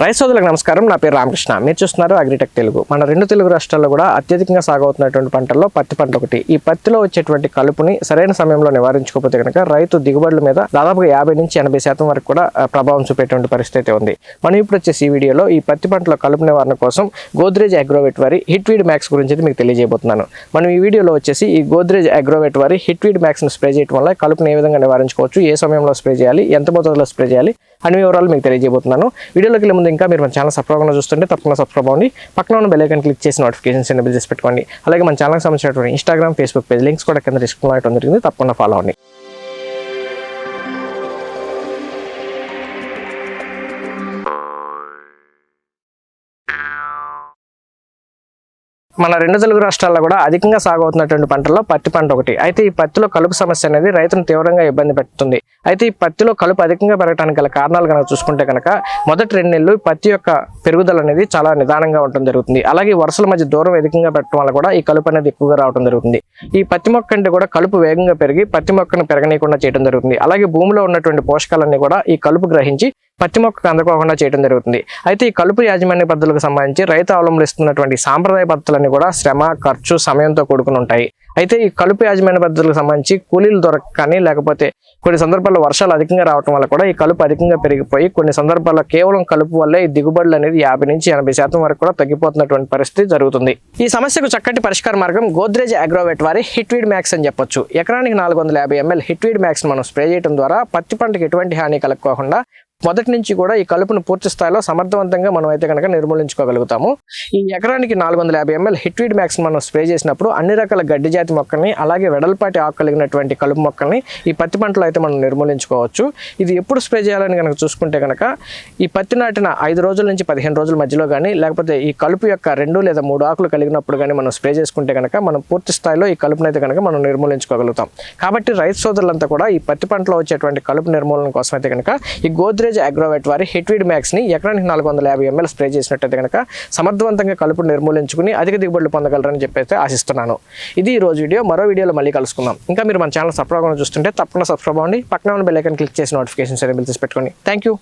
Rice సోదరులకు నమస్కారం. నా పేరు రామకృష్ణ. మీరు చూస్తున్నారు అగ్రిటెక్ తెలుగు. మన రెండు తెలుగు రాష్ట్రాల్లో కూడా అత్యధికంగా సాగవుతున్నటువంటి పంటల్లో పత్తి పంట ఒకటి. ఈ పత్తిలో వచ్చేటువంటి కలుపుని సరైన సమయంలో నివారించుకోకపోతే కనుక రైతు దిగుబడుల మీద దాదాపుగా యాభై నుంచి ఎనభై శాతం వరకు కూడా ప్రభావం చూపేటువంటి పరిస్థితి ఉంది. మనం ఇప్పుడు వచ్చేసి ఈ వీడియోలో ఈ పత్తి పంటలో కలుపు నివారణ కోసం గోద్రేజ్ అగ్రోవెట్ వారి హిట్వీడ్ మ్యాక్స్ గురించి మీకు తెలియజేయబోతున్నాను. మనం ఈ వీడియోలో వచ్చేసి ఈ గోద్రేజ్ అగ్రోవెట్ వారి హిట్వీడ్ మ్యాక్స్ని స్ప్రే చేయడం వల్ల కలుపుని ఏ విధంగా నివారించుకోవచ్చు ఏ సమయంలో స్ప్రే చేయాలి ఎంత మోతాదులో స్ప్రే చేయాలి అన్ని వివరాలు మీకు తెలియజేయబోతున్నాను. వీడియోలోకి ముందు ముందు ఇంకా మీరు మన ఛానల్ సబ్స్క్రైబ్గా చూస్తుంటే తప్పకుండా సబ్స్క్రైబ్ అవ్వండి. పక్కన ఉన్న బెల్లైకన్ క్లిక్ చేసి నోటిఫికేషన్స్ ఎనేబుల్ చేసి పెట్టుకోండి. అలాగే మన ఛానల్కి సంబంధించినటువంటి ఇన్స్టాగ్రామ్ ఫేస్బుక్ పేజ్ లింక్స్ కూడా కింద డిస్క్రిప్షన్ ఇవ్వడం జరిగింది తప్పకుండా ఫాలో అవ్వండి. మన రెండు తెలుగు రాష్ట్రాల్లో కూడా అధికంగా సాగవుతున్నటువంటి పంటల్లో పత్తి పంట ఒకటి. అయితే ఈ పత్తిలో కలుపు సమస్య అనేది రైతును తీవ్రంగా ఇబ్బంది పెడుతుంది. అయితే ఈ పత్తిలో కలుపు అధికంగా పెరగడానికి గల కారణాలు కనుక చూసుకుంటే కనుక మొదటి రెండు నెలలు పత్తి యొక్క పెరుగుదల అనేది చాలా నిదానంగా ఉండటం జరుగుతుంది. అలాగే వరుసల మధ్య దూరం అధికంగా పెట్టడం వల్ల కూడా ఈ కలుపు అనేది ఎక్కువగా రావడం జరుగుతుంది. ఈ పత్తి మొక్క అంటే కూడా కలుపు వేగంగా పెరిగి పత్తి మొక్కను పెరగనీయకుండా చేయడం జరుగుతుంది. అలాగే భూమిలో ఉన్నటువంటి పోషకాలన్నీ కూడా ఈ కలుపు గ్రహించి పత్తి మొక్కకు అందుకోకుండా చేయడం జరుగుతుంది. అయితే ఈ కలుపు యాజమాన్య పద్ధతులకు సంబంధించి రైతు అవలంబిస్తున్నటువంటి సాంప్రదాయ పద్ధతులన్నీ కూడా శ్రమ ఖర్చు సమయంతో కూడుకుని ఉంటాయి. అయితే ఈ కలుపు యాజమాన్య పద్ధతులకు సంబంధించి కూలీలు దొరకని లేకపోతే కొన్ని సందర్భాల్లో వర్షాలు అధికంగా రావడం వల్ల కూడా ఈ కలుపు అధికంగా పెరిగిపోయి కొన్ని సందర్భాల్లో కేవలం కలుపు వల్లే ఈ దిగుబడులు అనేది యాభై నుంచి ఎనభై శాతం వరకు కూడా తగ్గిపోతున్నటువంటి పరిస్థితి జరుగుతుంది. ఈ సమస్యకు చక్కటి పరిష్కార మార్గం గోద్రేజ్ అగ్రోవెట్ వారి హిట్వీడ్ మ్యాక్స్ అని చెప్పొచ్చు. ఎకరానికి నాలుగు వందల యాభై ఎంఎల్ హిట్వీడ్ మ్యాక్స్ మనం స్ప్రే చేయడం ద్వారా పత్తి పంటకి ఎటువంటి హాని కలగకోకుండా మొదటి నుంచి కూడా ఈ కలుపును పూర్తి స్థాయిలో సమర్థవంతంగా మనం అయితే కనుక నిర్మూలించుకోగలుగుతాము. ఈ ఎకరానికి నాలుగు వందల యాభై ఎంఎల్ హిట్వీడ్ మ్యాక్స్ మనం స్ప్రే చేసినప్పుడు అన్ని రకాల గడ్డి జాతి మొక్కల్ని అలాగే వెడల్పాటి ఆకు కలిగినటువంటి కలుపు మొక్కల్ని ఈ పత్తి పంటలో అయితే మనం నిర్మూలించుకోవచ్చు. ఇది ఎప్పుడు స్ప్రే చేయాలని కనుక చూసుకుంటే కనుక ఈ పత్తి నాటిన ఐదు రోజుల నుంచి పదిహేను రోజుల మధ్యలో కానీ లేకపోతే ఈ కలుపు యొక్క రెండు లేదా మూడు ఆకులు కలిగినప్పుడు కానీ మనం స్ప్రే చేసుకుంటే కనుక మనం పూర్తి స్థాయిలో ఈ కలుపును అయితే కనుక మనం నిర్మూలించుకోగలుగుతాం. కాబట్టి రైతు సోదరులంతా కూడా ఈ పత్తి పంటలో వచ్చేటువంటి కలుపు నిర్మూలన కోసం అయితే కనుక ఈ గోద్రేజ్ అగ్రోవెట్ వారి హిట్వీడ్ మ్యాక్స్ని ఎకరానికి నాలుగు వందల యాభై ఎంఎల్ స్ప్రే చేసినట్టయితే కనుక సమర్థవంతంగా కలుపు నిర్మూలించుకుని అధిక దిగుబడులు పొందగలరని చెప్పేసి ఆశిస్తున్నాను. ఇది ఈ రోజు వీడియో. మరో వీడియోలో మళ్ళీ కలుసుకుందాం. ఇంకా మీరు మన ఛానల్ సబ్స్క్రైబ్ చూస్తుంటే తప్పకుండా సబ్స్క్రైబ్ అవ్వండి. పక్కన ఉన్న బెల్ ఐకన్ క్లిక్ చేసి నోటిఫికేషన్స్ ఎనేబుల్ తీసి పెట్టుకోండి థ్యాంక్ యూ